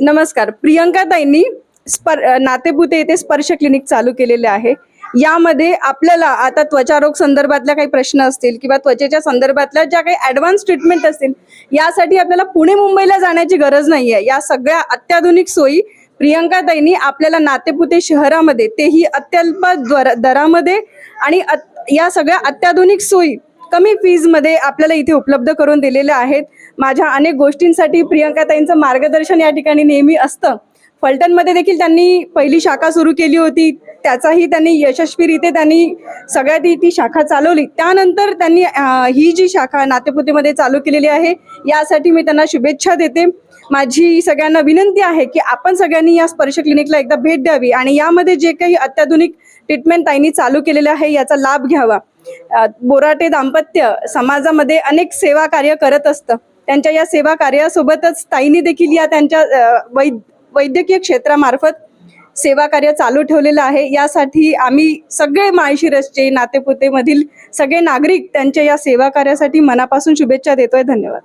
नमस्कार. प्रियंका ताईंनी स्पर नातेपुते येथे स्पर्श क्लिनिक चालू केलेले आहे. यामध्ये आपल्याला आता त्वचारोग संदर्भातल्या काही प्रश्न असतील किंवा त्वचेच्या संदर्भातल्या ज्या काही ॲडव्हान्स ट्रीटमेंट असतील यासाठी आपल्याला पुणे मुंबईला जाण्याची गरज नाही आहे या सगळ्या अत्याधुनिक सोयी प्रियंका ताईंनी आपल्याला नातेपुते शहरामध्ये तेही अत्यल्प दरामध्ये आणि अत- या सगळ्या अत्याधुनिक सोयी कमी फीजमध्ये आपल्याला इथे उपलब्ध करून दिलेल्या आहेत. माझ्या अनेक गोष्टींसाठी प्रियंकाताईंचं मार्गदर्शन या ठिकाणी नेहमी असतं. फलटणमध्ये देखील त्यांनी पहिली शाखा सुरू केली होती. त्याचाही त्यांनी यशस्वीरित्या त्यांनी सगळ्यात ती ती शाखा चालवली. त्यानंतर त्यांनी ही जी शाखा नातेपुतेमध्ये चालू केलेली आहे यासाठी मी त्यांना शुभेच्छा देते. माझी सगळ्यांना विनंती आहे की आपण सगळ्यांनी या स्पर्श क्लिनिकला एकदा भेट द्यावी आणि यामध्ये जे काही अत्याधुनिक ट्रीटमेंट त्यांनी चालू केलेलं आहे याचा लाभ घ्यावा. बोराटे दाम्पत्य समाजामध्ये अनेक सेवा कार्य करत असतं. त्यांच्या या सेवा कार्यासोबतच ताईने देखील या त्यांच्या वैद वैद्यकीय क्षेत्रामार्फत सेवा कार्य चालू ठेवलेलं आहे. यासाठी आम्ही सगळे माळशिरसचे नातेपुतेमधील सगळे नागरिक त्यांच्या या सेवा कार्यासाठी मनापासून शुभेच्छा देतोय. धन्यवाद.